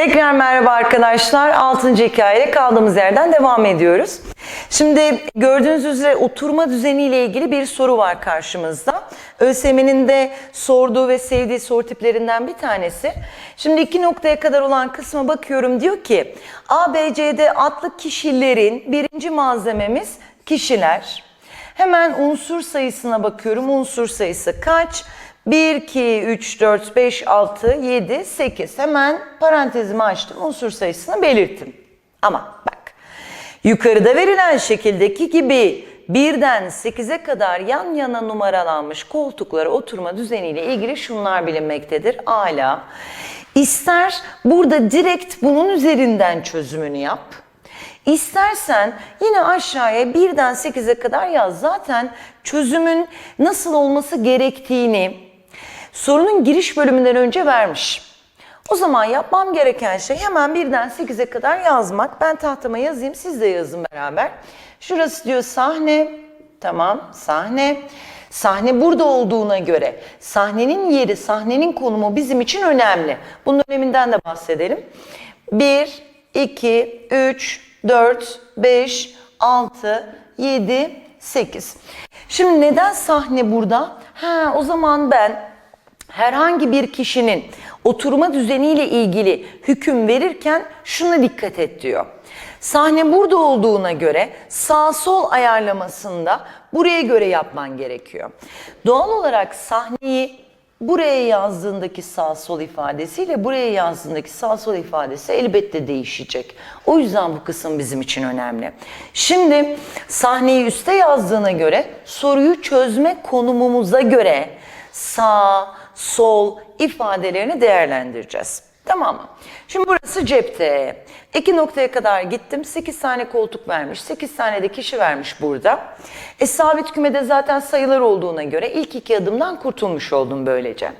Tekrar merhaba arkadaşlar. 6. hikayeyle kaldığımız yerden devam ediyoruz. Şimdi gördüğünüz üzere oturma düzeniyle ilgili bir soru var karşımızda. ÖSYM'nin de sorduğu ve sevdiği soru tiplerinden bir tanesi. Şimdi iki noktaya kadar olan kısma bakıyorum. Diyor ki ABCD adlı kişilerin birinci malzememiz kişiler. Hemen unsur sayısına bakıyorum. Unsur sayısı kaç? 1, 2, 3, 4, 5, 6, 7, 8. Hemen parantezimi açtım. Unsur sayısını belirttim. Ama bak yukarıda verilen şekildeki gibi birden 8'e kadar yan yana numaralanmış koltuklara oturma düzeniyle ilgili şunlar bilinmektedir. Ala. İster burada direkt bunun üzerinden çözümünü yap. İstersen yine aşağıya birden 8'e kadar yaz. Zaten çözümün nasıl olması gerektiğini sorunun giriş bölümünden önce vermiş. O zaman yapmam gereken şey hemen birden 8'e kadar yazmak. Ben tahtama yazayım, siz de yazın beraber. Şurası diyor sahne. Tamam, sahne. Sahne burada olduğuna göre sahnenin yeri, sahnenin konumu bizim için önemli. Bunun öneminden de bahsedelim. 1, 2, 3, 4, 5, 6, 7, 8. Şimdi neden sahne burada? Ha, o zaman ben herhangi bir kişinin oturma düzeniyle ilgili hüküm verirken şuna dikkat et diyor. Sahne burada olduğuna göre sağ sol ayarlamasında buraya göre yapman gerekiyor. Doğal olarak sahneyi buraya yazdığındaki sağ sol ifadesiyle buraya yazdığındaki sağ sol ifadesi elbette değişecek. O yüzden bu kısım bizim için önemli. Şimdi sahneyi üste yazdığına göre soruyu çözme konumumuza göre sağ, sol ifadelerini değerlendireceğiz. Tamam mı? Şimdi burası cepte. İki noktaya kadar gittim. 8 tane koltuk vermiş. 8 tane de kişi vermiş burada. E sabit kümede zaten sayılar olduğuna göre ilk iki adımdan kurtulmuş oldum böylece.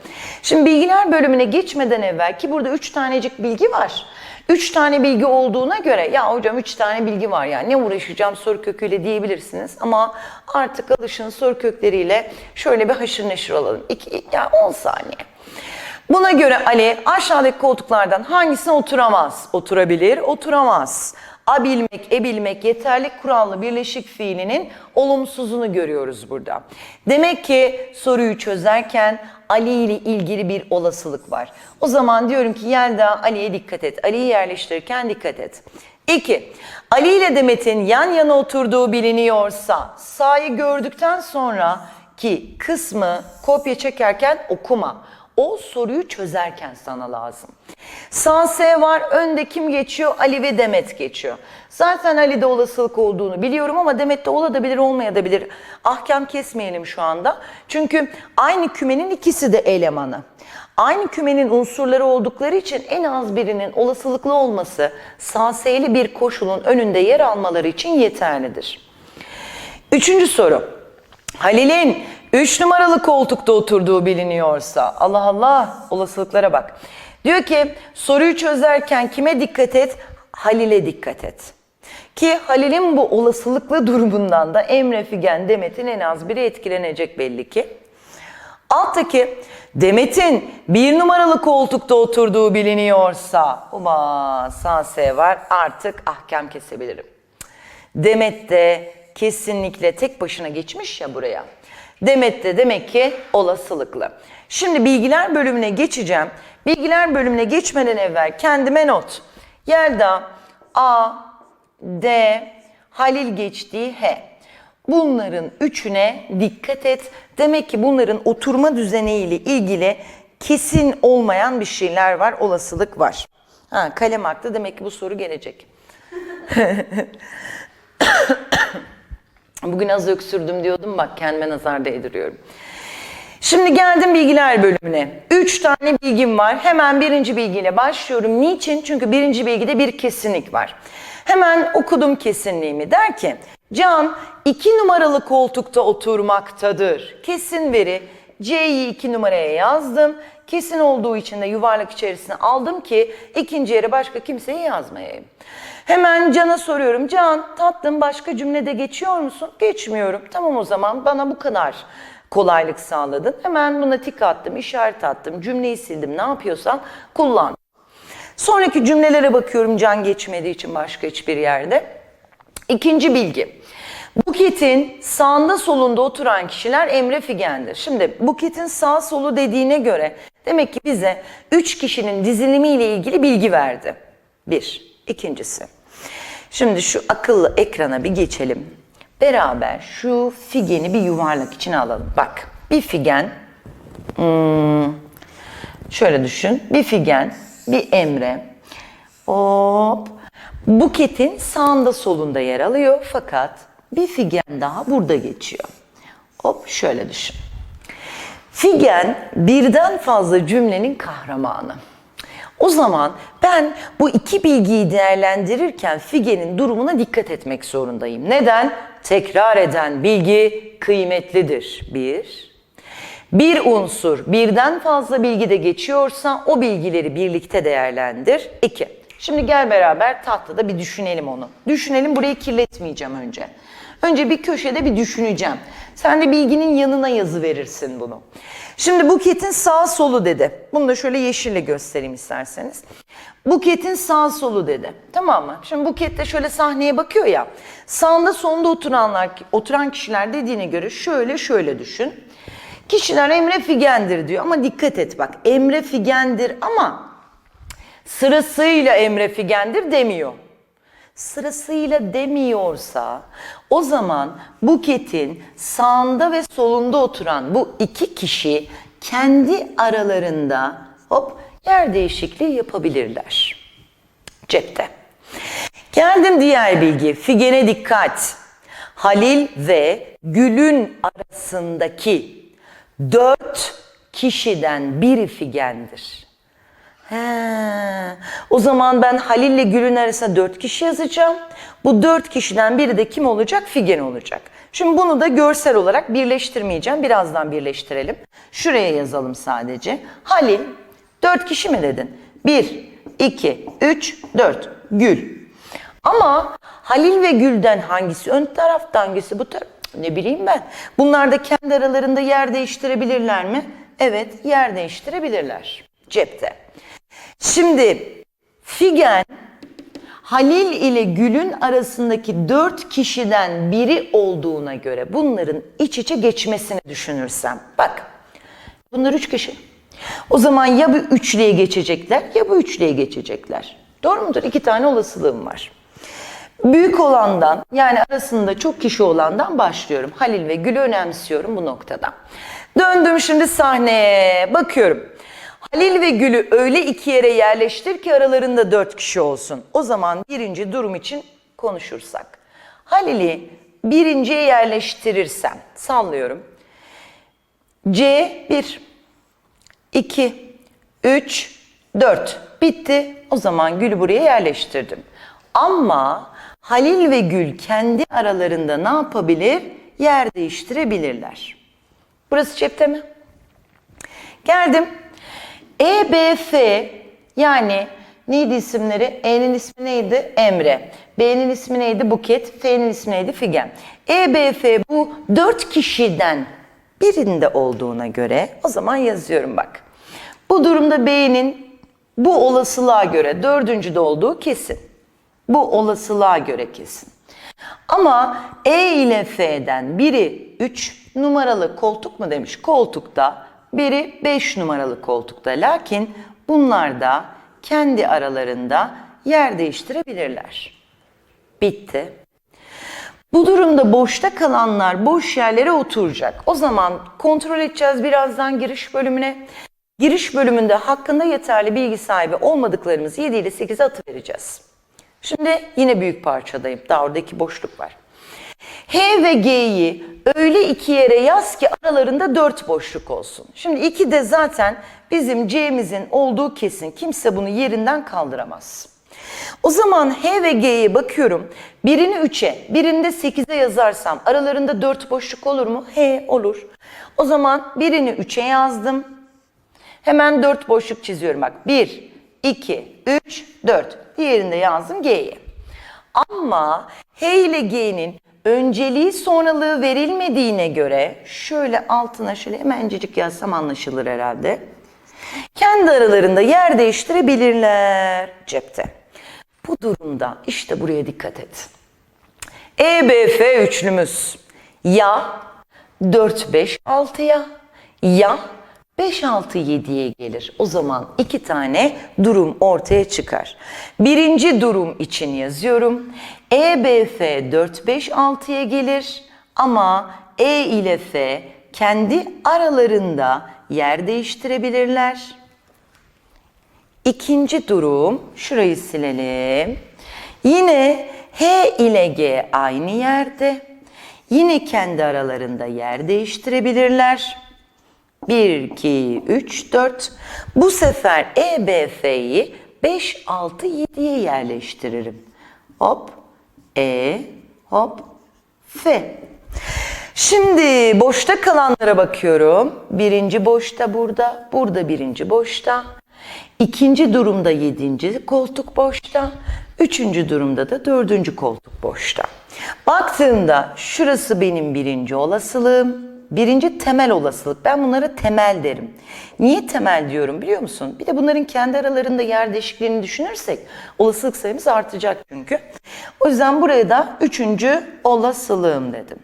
Şimdi bilgiler bölümüne geçmeden evvel ki burada 3 tanecik bilgi var. 3 tane bilgi olduğuna göre ya hocam 3 tane bilgi var ya ne uğraşacağım soru köküyle diyebilirsiniz ama artık alışın soru kökleriyle şöyle bir haşır neşir olalım. 2 ya 10 saniye. Buna göre Ali aşağıdaki koltuklardan hangisine oturamaz? Oturabilir, oturamaz. A bilmek, e bilmek yeterlik kurallı birleşik fiilinin olumsuzunu görüyoruz burada. Demek ki soruyu çözerken Ali ile ilgili bir olasılık var. O zaman diyorum ki Yelda Ali'ye dikkat et. Ali'yi yerleştirirken dikkat et. 2. Ali ile Demet'in yan yana oturduğu biliniyorsa sağ'yı gördükten sonra ki kısmı kopya çekerken okuma. O soruyu çözerken sana lazım. Sağ S var, önde kim geçiyor? Ali ve Demet geçiyor. Zaten Ali'de olasılık olduğunu biliyorum ama Demet'te olabilir, olmayabilir. Ahkam kesmeyelim şu anda. Çünkü aynı kümenin ikisi de elemanı. Aynı kümenin unsurları oldukları için en az birinin olasılıklı olması sağ S'li bir koşulun önünde yer almaları için yeterlidir. Üçüncü soru. Halil'in 3 numaralı koltukta oturduğu biliniyorsa Allah Allah olasılıklara bak. Diyor ki soruyu çözerken kime dikkat et? Halil'e dikkat et. Ki Halil'in bu olasılıklı durumundan da Emre, Figen, Demet'in en az biri etkilenecek belli ki. Alttaki Demet'in bir numaralı koltukta oturduğu biliniyorsa, uba sağ S var artık ahkam kesebilirim. Demet de kesinlikle tek başına geçmiş ya buraya. Demet de demek ki olasılıklı. Şimdi bilgiler bölümüne geçeceğim. Bilgiler bölümüne geçmeden evvel kendime not. Yelda A, D, Halil geçtiği H. Bunların üçüne dikkat et. Demek ki bunların oturma düzeniyle ilgili kesin olmayan bir şeyler var, olasılık var. Ha, kalem aktı demek ki bu soru gelecek. Bugün az öksürdüm diyordum bak kendime nazar değdiriyorum. Şimdi geldim bilgiler bölümüne. Üç tane bilgim var. Hemen birinci bilgiyle başlıyorum. Niçin? Çünkü birinci bilgide bir kesinlik var. Hemen okudum kesinliğimi. Der ki, Can iki numaralı koltukta oturmaktadır. Kesin veri. C'yi iki numaraya yazdım. Kesin olduğu için de yuvarlak içerisine aldım ki ikinci yere başka kimseyi yazmayayım. Hemen Can'a soruyorum. Can tatlım başka cümlede geçiyor musun? Geçmiyorum. Tamam o zaman bana bu kadar kolaylık sağladın. Hemen buna tik attım, işaret attım, cümleyi sildim. Ne yapıyorsam kullan. Sonraki cümlelere bakıyorum can geçmediği için başka hiçbir yerde. İkinci bilgi. Buketin sağında solunda oturan kişiler Emre Figen'dir. Şimdi buketin sağ solu dediğine göre demek ki bize üç kişinin dizilimiyle ilgili bilgi verdi. Bir. İkincisi. Şimdi şu akıllı ekrana bir geçelim. Beraber şu figeni bir yuvarlak içine alalım. Bak bir figen. hmm, şöyle düşün. Bir figen, bir Emre. Hop. Buketin sağında solunda yer alıyor fakat bir figen daha burada geçiyor. Hop şöyle düşün. Figen birden fazla cümlenin kahramanı. O zaman ben bu iki bilgiyi değerlendirirken figenin durumuna dikkat etmek zorundayım. Neden? Tekrar eden bilgi kıymetlidir. Bir. Bir unsur birden fazla bilgi de geçiyorsa o bilgileri birlikte değerlendir. İki. Şimdi gel beraber tahtada bir düşünelim onu. Düşünelim burayı kirletmeyeceğim önce. Önce bir köşede bir düşüneceğim. Sen de bilginin yanına yazı verirsin bunu. Şimdi buketin sağ solu dedi. Bunu da şöyle yeşille göstereyim isterseniz. Buketin sağ solu dedi. Tamam mı? Şimdi buket de şöyle sahneye bakıyor ya. Sağında sonunda oturanlar, oturan kişiler dediğine göre şöyle şöyle düşün. Kişiler Emre Figen'dir diyor ama dikkat et bak Emre Figen'dir ama sırasıyla Emre Figen'dir demiyor. Sırasıyla demiyorsa o zaman buketin sağında ve solunda oturan bu iki kişi kendi aralarında hop yer değişikliği yapabilirler. Cepte. Geldim diğer bilgi. Figene dikkat. Halil ve Gül'ün arasındaki dört kişiden biri figendir. He. O zaman ben Halil ile Gül'ün arasında dört kişi yazacağım. Bu dört kişiden biri de kim olacak? Figen olacak. Şimdi bunu da görsel olarak birleştirmeyeceğim. Birazdan birleştirelim. Şuraya yazalım sadece. Halil, dört kişi mi dedin? Bir, iki, üç, dört. Gül. Ama Halil ve Gül'den hangisi ön tarafta hangisi bu taraf? Ne bileyim ben. Bunlar da kendi aralarında yer değiştirebilirler mi? Evet, yer değiştirebilirler. Cepte. Şimdi Figen Halil ile Gül'ün arasındaki dört kişiden biri olduğuna göre bunların iç içe geçmesini düşünürsem. Bak bunlar üç kişi. O zaman ya bu üçlüye geçecekler ya bu üçlüye geçecekler. Doğru mudur? İki tane olasılığım var. Büyük olandan yani arasında çok kişi olandan başlıyorum. Halil ve Gül'ü önemsiyorum bu noktada. Döndüm şimdi sahneye bakıyorum. Halil ve Gül'ü öyle iki yere yerleştir ki aralarında dört kişi olsun. O zaman birinci durum için konuşursak. Halil'i birinciye yerleştirirsem sallıyorum. C 1, 2, 3, 4 bitti. O zaman Gül'ü buraya yerleştirdim. Ama Halil ve Gül kendi aralarında ne yapabilir? Yer değiştirebilirler. Burası cepte mi? Geldim. E, B, F yani neydi isimleri? E'nin ismi neydi? Emre. B'nin ismi neydi? Buket. F'nin ismi neydi? Figen. E, B, F bu dört kişiden birinde olduğuna göre o zaman yazıyorum bak. Bu durumda B'nin bu olasılığa göre dördüncüde olduğu kesin. Bu olasılığa göre kesin. Ama E ile F'den biri 3 numaralı koltuk mu demiş? Koltukta biri 5 numaralı koltukta. Lakin bunlar da kendi aralarında yer değiştirebilirler. Bitti. Bu durumda boşta kalanlar boş yerlere oturacak. O zaman kontrol edeceğiz birazdan giriş bölümüne. Giriş bölümünde hakkında yeterli bilgi sahibi olmadıklarımızı 7 ile 8'e atıvereceğiz. Şimdi yine büyük parçadayım. Daha oradaki boşluk var. H ve G'yi öyle iki yere yaz ki aralarında dört boşluk olsun. Şimdi iki de zaten bizim C'mizin olduğu kesin. Kimse bunu yerinden kaldıramaz. O zaman H ve G'ye bakıyorum. Birini 3'e, birini de 8'e yazarsam aralarında 4 boşluk olur mu? H olur. O zaman birini 3'e yazdım. Hemen 4 boşluk çiziyorum bak. 1, 2, 3, 4. Diğerinde yazdım G'ye. Ama H ile G'nin önceliği sonralığı verilmediğine göre şöyle altına şöyle hemencecik yazsam anlaşılır herhalde. Kendi aralarında yer değiştirebilirler cepte. Bu durumda işte buraya dikkat et. EBF üçlümüz ya 4 5 6'ya ya 5 6 7'ye gelir. O zaman iki tane durum ortaya çıkar. Birinci durum için yazıyorum. EBF 4 5 6'ya gelir ama E ile F kendi aralarında yer değiştirebilirler. İkinci durum, şurayı silelim. Yine H ile G aynı yerde. Yine kendi aralarında yer değiştirebilirler. 1, 2, 3, 4. Bu sefer E, B, F'yi 5, 6, 7'ye yerleştiririm. Hop, E, hop, F. Şimdi boşta kalanlara bakıyorum. Birinci boşta burada, burada birinci boşta. İkinci durumda yedinci koltuk boşta. Üçüncü durumda da dördüncü koltuk boşta. Baktığımda şurası benim birinci olasılığım. Birinci temel olasılık. Ben bunlara temel derim. Niye temel diyorum biliyor musun? Bir de bunların kendi aralarında yer değişikliğini düşünürsek olasılık sayımız artacak çünkü. O yüzden buraya da üçüncü olasılığım dedim.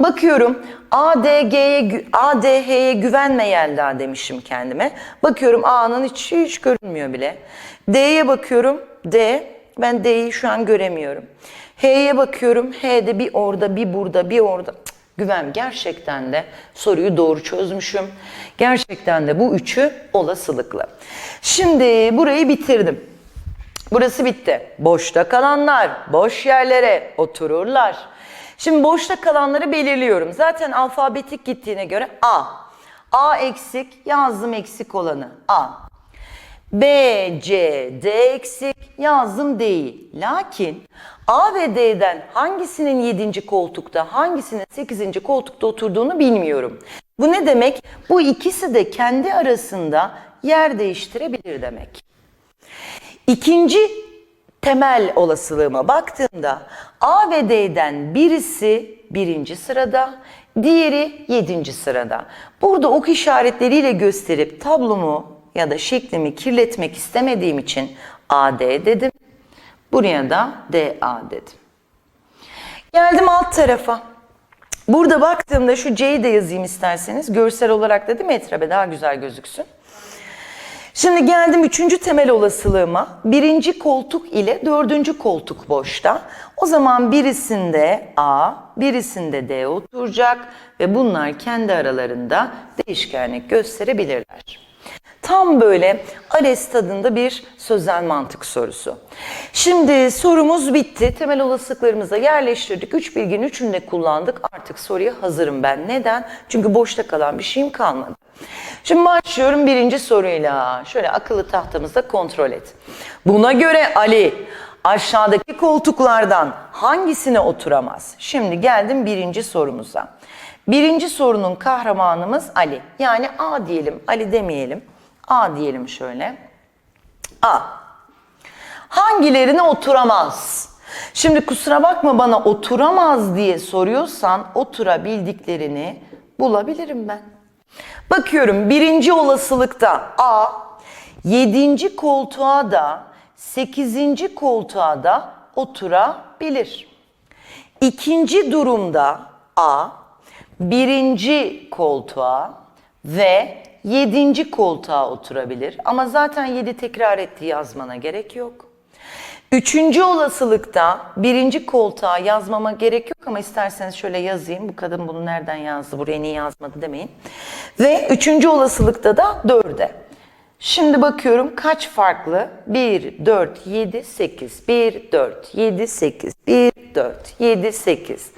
Bakıyorum ADG'ye, ADH'ye güvenme Yelda demişim kendime. Bakıyorum A'nın hiç, hiç görünmüyor bile. D'ye bakıyorum. D. Ben D'yi şu an göremiyorum. H'ye bakıyorum. H'de bir orada, bir burada, bir orada. Cık, güven gerçekten de soruyu doğru çözmüşüm. Gerçekten de bu üçü olasılıklı. Şimdi burayı bitirdim. Burası bitti. Boşta kalanlar boş yerlere otururlar. Şimdi boşta kalanları belirliyorum. Zaten alfabetik gittiğine göre A. A eksik yazdım eksik olanı A. B, C, D eksik yazdım D'yi. Lakin A ve D'den hangisinin 7. koltukta hangisinin 8. koltukta oturduğunu bilmiyorum. Bu ne demek? Bu ikisi de kendi arasında yer değiştirebilir demek. İkinci temel olasılığıma baktığımda A ve D'den birisi birinci sırada, diğeri yedinci sırada. Burada ok işaretleriyle gösterip tablomu ya da şeklimi kirletmek istemediğim için AD dedim. Buraya da DA dedim. Geldim alt tarafa. Burada baktığımda şu C'yi de yazayım isterseniz. Görsel olarak da değil mi Etrabe daha güzel gözüksün. Şimdi geldim üçüncü temel olasılığıma. Birinci koltuk ile dördüncü koltuk boşta. O zaman birisinde A, birisinde D oturacak ve bunlar kendi aralarında değişkenlik gösterebilirler. Tam böyle ALES tadında bir sözel mantık sorusu. Şimdi sorumuz bitti. Temel olasılıklarımıza yerleştirdik. Üç bilginin üçünü de kullandık. Artık soruya hazırım ben. Neden? Çünkü boşta kalan bir şeyim kalmadı. Şimdi başlıyorum birinci soruyla. Şöyle akıllı tahtamızda kontrol et. Buna göre Ali aşağıdaki koltuklardan hangisine oturamaz? Şimdi geldim birinci sorumuza. Birinci sorunun kahramanımız Ali. Yani A diyelim, Ali demeyelim. A diyelim şöyle. A. Hangilerine oturamaz? Şimdi kusura bakma bana oturamaz diye soruyorsan oturabildiklerini bulabilirim ben. Bakıyorum birinci olasılıkta A, yedinci koltuğa da sekizinci koltuğa da oturabilir. İkinci durumda A, birinci koltuğa ve yedinci koltuğa oturabilir. Ama zaten yedi tekrar ettiği yazmana gerek yok. Üçüncü olasılıkta birinci koltuğa yazmama gerek yok ama isterseniz şöyle yazayım. Bu kadın bunu nereden yazdı, buraya niye yazmadı demeyin. Ve üçüncü olasılıkta da dörde. Şimdi bakıyorum kaç farklı? 1, 4, 7, 8. 1, 4, 7, 8. 1, 4, 7, 8.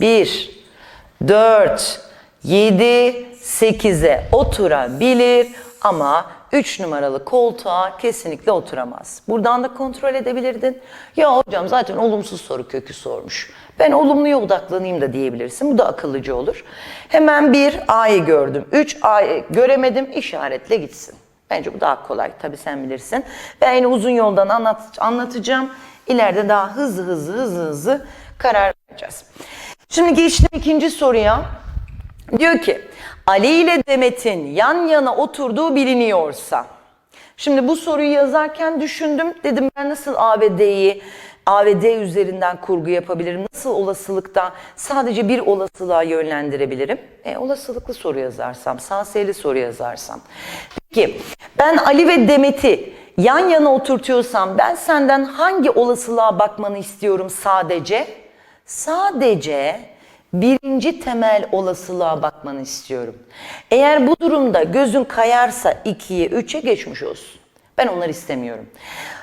1, 4, 7, 8'e oturabilir ama 3 numaralı koltuğa kesinlikle oturamaz. Buradan da kontrol edebilirdin. Ya hocam zaten olumsuz soru kökü sormuş. Ben olumluya odaklanayım da diyebilirsin. Bu da akıllıcı olur. Hemen bir A'yı gördüm. 3 A'yı göremedim işaretle gitsin. Bence bu daha kolay. Tabii sen bilirsin. Ben yine uzun yoldan anlat, anlatacağım. İleride daha hızlı hızlı hızlı hızlı karar vereceğiz. Şimdi geçtim ikinci soruya. Diyor ki Ali ile Demet'in yan yana oturduğu biliniyorsa Şimdi bu soruyu yazarken düşündüm. Dedim ben nasıl A ve D'yi A ve D üzerinden kurgu yapabilirim? Nasıl olasılıkta sadece bir olasılığa yönlendirebilirim? E, olasılıklı soru yazarsam, sağseyli soru yazarsam. Peki ben Ali ve Demet'i yan yana oturtuyorsam ben senden hangi olasılığa bakmanı istiyorum sadece? Sadece birinci temel olasılığa bakmanı istiyorum. Eğer bu durumda gözün kayarsa 2'ye 3'e geçmiş olsun. Ben onları istemiyorum.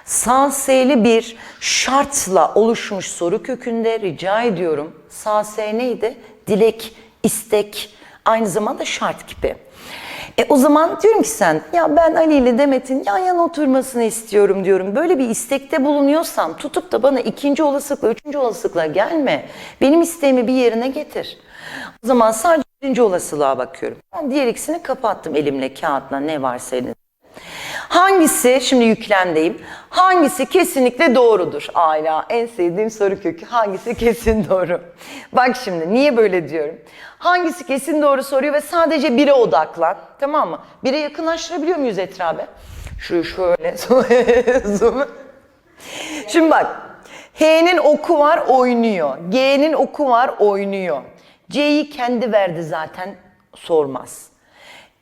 Sağ S'li bir şartla oluşmuş soru kökünde rica ediyorum. Sağ S neydi? Dilek, istek, aynı zamanda şart gibi. E o zaman diyorum ki sen ya ben Ali ile Demet'in yan yana oturmasını istiyorum diyorum. Böyle bir istekte bulunuyorsam tutup da bana ikinci olasılıkla, üçüncü olasılıkla gelme. Benim isteğimi bir yerine getir. O zaman sadece birinci olasılığa bakıyorum. Ben diğer ikisini kapattım elimle kağıtla ne varsa elinizde. Hangisi, şimdi yüklemdeyim, hangisi kesinlikle doğrudur? Hala en sevdiğim soru kökü, hangisi kesin doğru? Bak şimdi, niye böyle diyorum? Hangisi kesin doğru soruyor ve sadece bire odaklan, tamam mı? Bire yakınlaştırabiliyor muyuz etrafı? Şu şöyle, zoom. Şimdi bak, H'nin oku var oynuyor, G'nin oku var oynuyor. C'yi kendi verdi zaten sormaz.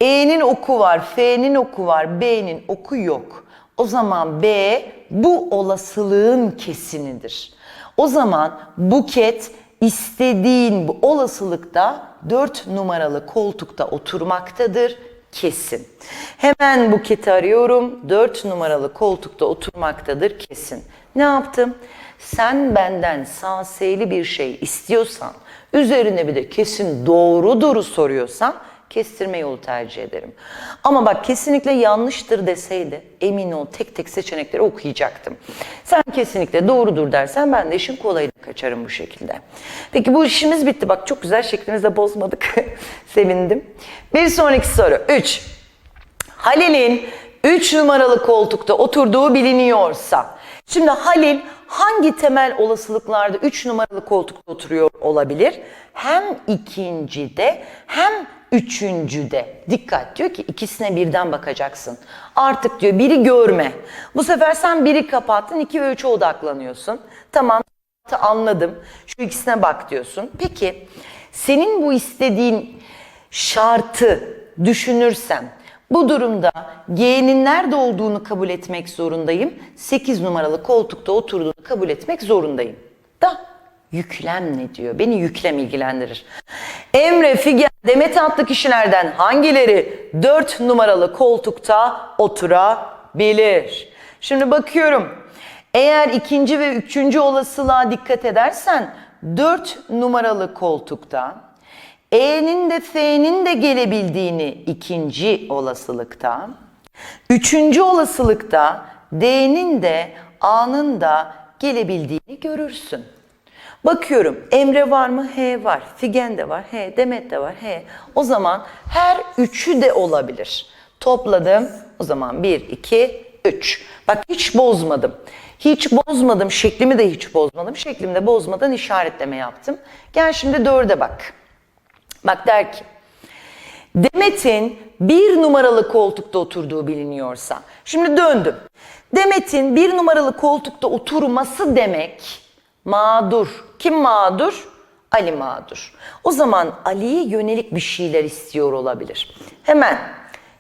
E'nin oku var, F'nin oku var, B'nin oku yok. O zaman B bu olasılığın kesinidir. O zaman buket istediğin bu olasılıkta 4 numaralı koltukta oturmaktadır kesin. Hemen buketi arıyorum. 4 numaralı koltukta oturmaktadır kesin. Ne yaptım? Sen benden sağ S'li bir şey istiyorsan, üzerine bir de kesin doğrudur soruyorsan kestirme yolu tercih ederim. Ama bak kesinlikle yanlıştır deseydi emin ol tek tek seçenekleri okuyacaktım. Sen kesinlikle doğrudur dersen ben de işin kolayına kaçarım bu şekilde. Peki bu işimiz bitti. Bak çok güzel şeklimizi bozmadık. Sevindim. Bir sonraki soru. 3. Halil'in 3 numaralı koltukta oturduğu biliniyorsa. Şimdi Halil hangi temel olasılıklarda 3 numaralı koltukta oturuyor olabilir? Hem ikincide hem üçüncüde. Dikkat diyor ki ikisine birden bakacaksın. Artık diyor biri görme. Bu sefer sen biri kapattın 2 ve 3'e odaklanıyorsun. Tamam anladım. Şu ikisine bak diyorsun. Peki senin bu istediğin şartı düşünürsem bu durumda G'nin nerede olduğunu kabul etmek zorundayım. 8 numaralı koltukta oturduğunu kabul etmek zorundayım. Da yüklem ne diyor? Beni yüklem ilgilendirir. Emre, Figen, Demet adlı kişilerden hangileri 4 numaralı koltukta oturabilir? Şimdi bakıyorum. Eğer ikinci ve üçüncü olasılığa dikkat edersen 4 numaralı koltukta E'nin de F'nin de gelebildiğini ikinci olasılıkta, üçüncü olasılıkta D'nin de A'nın da gelebildiğini görürsün. Bakıyorum Emre var mı? H var. Figen de var. H. Demet de var. H. O zaman her üçü de olabilir. Topladım. O zaman 1, 2, 3. Bak hiç bozmadım. Hiç bozmadım. Şeklimi de hiç bozmadım. Şeklimi de bozmadan işaretleme yaptım. Gel şimdi dörde bak. Bak der ki Demet'in bir numaralı koltukta oturduğu biliniyorsa. Şimdi döndüm. Demet'in bir numaralı koltukta oturması demek mağdur. Kim mağdur? Ali mağdur. O zaman Ali'ye yönelik bir şeyler istiyor olabilir. Hemen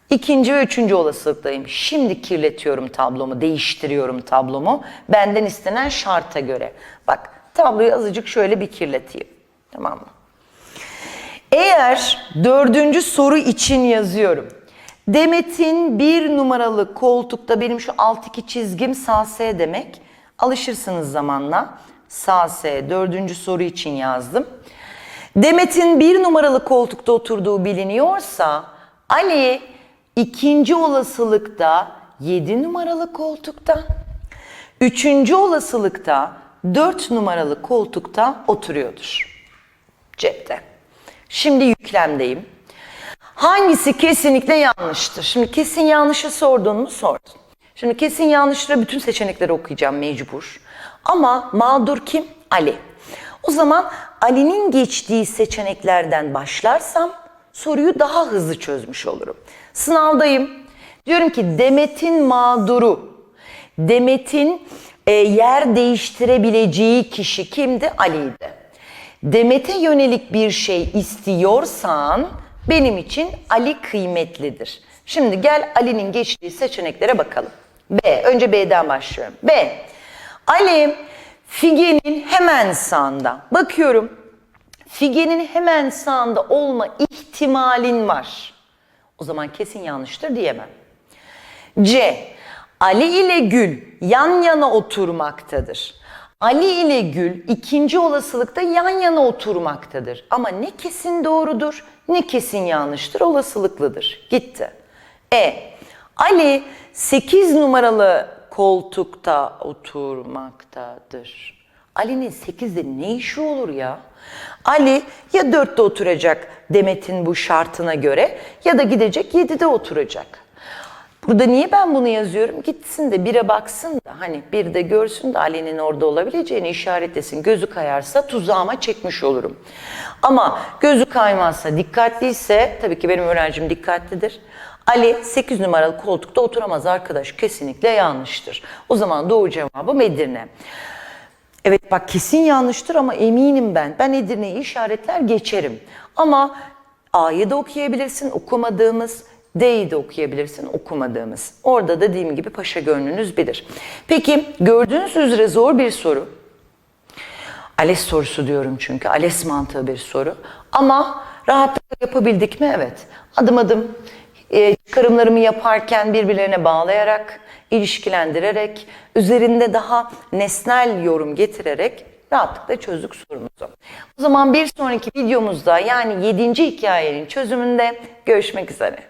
ikinci ve üçüncü olasılıktayım. Şimdi kirletiyorum tablomu, değiştiriyorum tablomu. Benden istenen şarta göre. Bak tabloyu azıcık şöyle bir kirleteyim. Tamam mı? Eğer dördüncü soru için yazıyorum. Demet'in bir numaralı koltukta benim şu alt iki çizgim sağ S demek. Alışırsınız zamanla. Sağ S dördüncü soru için yazdım. Demet'in bir numaralı koltukta oturduğu biliniyorsa Ali ikinci olasılıkta 7 numaralı koltukta. Üçüncü olasılıkta 4 numaralı koltukta oturuyordur. Cepte. Şimdi yüklemdeyim. Hangisi kesinlikle yanlıştır? Şimdi kesin yanlışı sordun mu? Sordun. Şimdi kesin yanlışlara bütün seçenekleri okuyacağım mecbur. Ama mağdur kim? Ali. O zaman Ali'nin geçtiği seçeneklerden başlarsam soruyu daha hızlı çözmüş olurum. Sınavdayım. Diyorum ki Demet'in mağduru, Demet'in e, yer değiştirebileceği kişi kimdi? Ali'ydi. Demet'e yönelik bir şey istiyorsan benim için Ali kıymetlidir. Şimdi gel Ali'nin geçtiği seçeneklere bakalım. B. Önce B'den başlıyorum. B. Ali Figen'in hemen sağında. Bakıyorum. Figen'in hemen sağında olma ihtimalin var. O zaman kesin yanlıştır diyemem. C. Ali ile Gül yan yana oturmaktadır. Ali ile Gül ikinci olasılıkta yan yana oturmaktadır. Ama ne kesin doğrudur ne kesin yanlıştır olasılıklıdır. Gitti. E. Ali 8 numaralı koltukta oturmaktadır. Ali'nin 8'de ne işi olur ya? Ali ya 4'te oturacak Demet'in bu şartına göre ya da gidecek 7'de oturacak. Burada niye ben bunu yazıyorum? Gitsin de bire baksın da hani bir de görsün de Ali'nin orada olabileceğini işaretlesin. Gözü kayarsa tuzağıma çekmiş olurum. Ama gözü kaymazsa, dikkatliyse, tabii ki benim öğrencim dikkatlidir. Ali 8 numaralı koltukta oturamaz arkadaş. Kesinlikle yanlıştır. O zaman doğru cevabım Edirne. Evet bak kesin yanlıştır ama eminim ben. Ben Edirne'yi işaretler geçerim. Ama A'yı da okuyabilirsin okumadığımız, D'yi de okuyabilirsin okumadığımız. Orada dediğim gibi paşa gönlünüz bilir. Peki gördüğünüz üzere zor bir soru. ALES sorusu diyorum çünkü. ALES mantığı bir soru. Ama rahatlıkla yapabildik mi? Evet. Adım adım e, çıkarımlarımı yaparken birbirlerine bağlayarak, ilişkilendirerek, üzerinde daha nesnel yorum getirerek rahatlıkla çözdük sorumuzu. O zaman bir sonraki videomuzda yani 7. hikayenin çözümünde görüşmek üzere.